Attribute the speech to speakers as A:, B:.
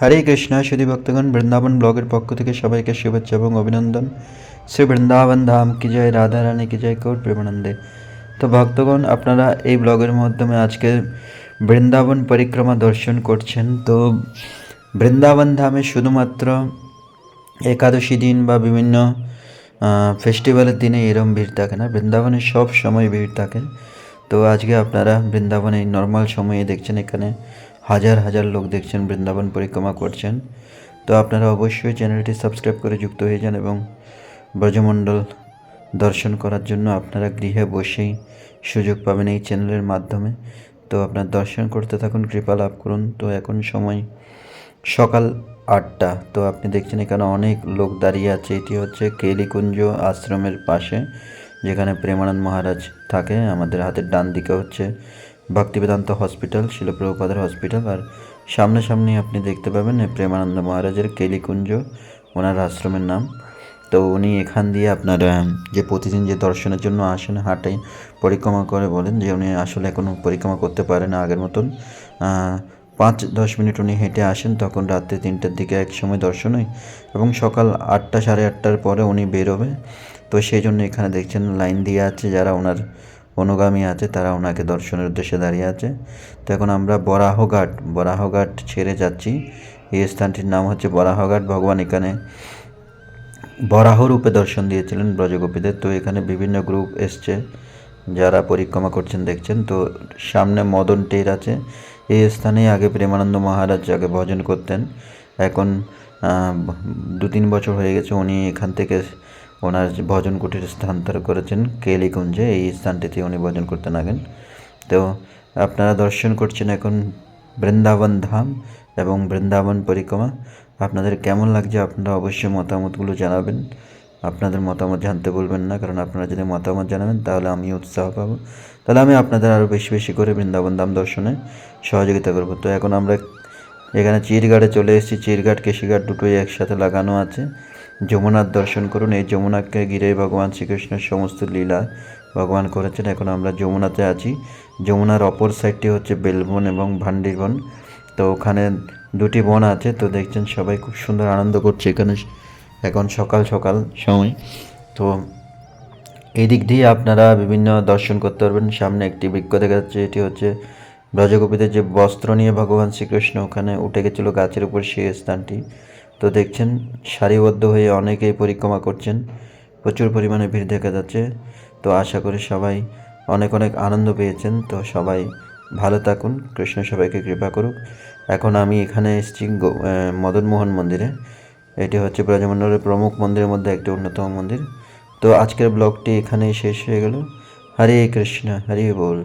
A: হরে কৃষ্ণ সুধী ভক্তগণ, বৃন্দাবন ব্লগের পক্ষ থেকে সবাইকে শুভেচ্ছা এবং অভিনন্দন। শ্রী বৃন্দাবন ধাম, কি জয় রাধা রানী, কি জয় কৌর প্রেমানন্দে। তো ভক্তগণ, আপনারা এই ব্লগের মাধ্যমে আজকে বৃন্দাবন পরিক্রমা দর্শন করছেন। তো বৃন্দাবন ধামে শুধুমাত্র একাদশী দিন বা বিভিন্ন ফেস্টিভ্যালের দিনে এরম ভিড় থাকে না। বৃন্দাবনে সব সময় ভিড় থাকে। তো আজকে আপনারা বৃন্দাবনে নর্মাল সময়ে দেখছেন এখানে হাজার হাজার লোক দেখছেন, বৃন্দাবন পরিক্রমা করছেন। তো আপনারা অবশ্যই চ্যানেলটি সাবস্ক্রাইব করে যুক্ত হয়ে যান এবং ব্রজমণ্ডল দর্শন করার জন্য আপনারা গৃহে বসেই সুযোগ পাবেন এই চ্যানেলের মাধ্যমে। তো আপনার দর্শন করতে থাকুন, কৃপা লাভ করুন। তো এখন সময় সকাল আটটা। তো আপনি দেখছেন এখানে অনেক লোক দাঁড়িয়ে আছে। এটি হচ্ছে কেলিকুঞ্জ আশ্রমের পাশে, যেখানে প্রেমানন্দ মহারাজ থাকে। আমাদের হাতের ডান দিকে হচ্ছে ভক্তিবেদান্ত হসপিটাল, শিলপ্রভুপাদের হসপিটাল, আর সামনাসামনি আপনি দেখতে পাবেন প্রেমানন্দ মহারাজের কেলিকুঞ্জ, ওনার আশ্রমের নাম। তো উনি এখান দিয়ে আপনার যে প্রতিদিন যে দর্শনের জন্য আসেন হাটে পরিক্রমা করে বলেন যে উনি আসলে এখনও পরিক্রমা করতে পারে না আগের মতন। পাঁচ, দশ মিনিট উনি হেঁটে আসেন, তখন রাত্রে তিনটার দিকে এক সময় দর্শন হয় এবং সকাল আটটা, সাড়ে আটটার পরে উনি বেরোবে। তো সেই জন্য এখানে দেখছেন লাইন দিয়ে আছে যারা ওনার অনুগামী আছে, তারা ওনাকে দর্শনের উদ্দেশ্যে দাঁড়িয়ে আছে। তো এখন আমরা বরাহঘাট বরাহঘাট ছেড়ে যাচ্ছি। এই স্থানটির নাম হচ্ছে বরাহঘাট, ভগবান এখানে বরাহ রূপে দর্শন দিয়েছিলেন ব্রজগোপীদের। তো এখানে বিভিন্ন গ্রুপ এসছে, যারা পরিক্রমা করছেন, দেখছেন। তো সামনে মদন টের আছে। এই স্থানেই আগে প্রেমানন্দ মহারাজ আগে ভজন করতেন। এখন দু তিন বছর হয়ে গেছে, উনি এখান থেকে ওনার ভজন কুটির স্থানান্তর করেছেন কেলিকুঞ্জে এই স্থানটিতে উনি ভজন করতেন আগেন তো আপনারা দর্শন করছেন এখন বৃন্দাবন ধাম এবং বৃন্দাবন পরিক্রমা। আপনাদের কেমন লাগছে আপনারা অবশ্যই মতামতগুলো জানাবেন। আপনাদের মতামত জানতে বলবেন না, কারণ আপনারা যদি মতামত জানাবেন তাহলে আমি উৎসাহ পাবো। তাহলে আমি আপনাদের আরও বেশি বেশি করে বৃন্দাবন ধাম দর্শনে সহযোগিতা করব। তো এখন আমরা এখানে চিরঘাটে চলে এসেছি চিরঘাট কেশিঘাট দুটোই একসাথে লাগানো আছে। যমুনার দর্শন করুন। এই যমুনাকে ঘিরে ভগবান শ্রীকৃষ্ণের সমস্ত লীলা ভগবান করেছেন। এখন আমরা যমুনাতে আছি। যমুনার অপর সাইডটি হচ্ছে বেলবন এবং ভান্ডিবন। তো ওখানে দুটি বন আছে। তো দেখছেন সবাই খুব সুন্দর আনন্দ করছে এখানে এখন সকাল সকাল সময়। তো এই দিক দিয়ে আপনারা বিভিন্ন দর্শন করতে পারবেন। সামনে একটি বৃক্ষ দেখা যাচ্ছে। এটি হচ্ছে ব্রজগোপীদের যে বস্ত্র নিয়ে ভগবান শ্রীকৃষ্ণ ওখানে উঠে গেছিল গাছের উপর সেই স্থানটি। তো দেখছেন, সারিবদ্ধ হয়ে অনেকেই পরিক্রমা করছেন। প্রচুর পরিমাণে ভিড় দেখা যাচ্ছে। তো আশা করি সবাই অনেক অনেক আনন্দ পেয়েছেন। তো সবাই ভালো থাকুন। কৃষ্ণ সবাইকে কৃপা করুক। এখন আমি এখানে এসেছি মদনমোহন মন্দিরে। এটি হচ্ছে ব্রজমণ্ডলের প্রমুখ মন্দিরের মধ্যে একটি অন্যতম মন্দির। তো আজকের ব্লগটি এখানেই শেষ হয়ে গেল। হরে কৃষ্ণ, হরে বল।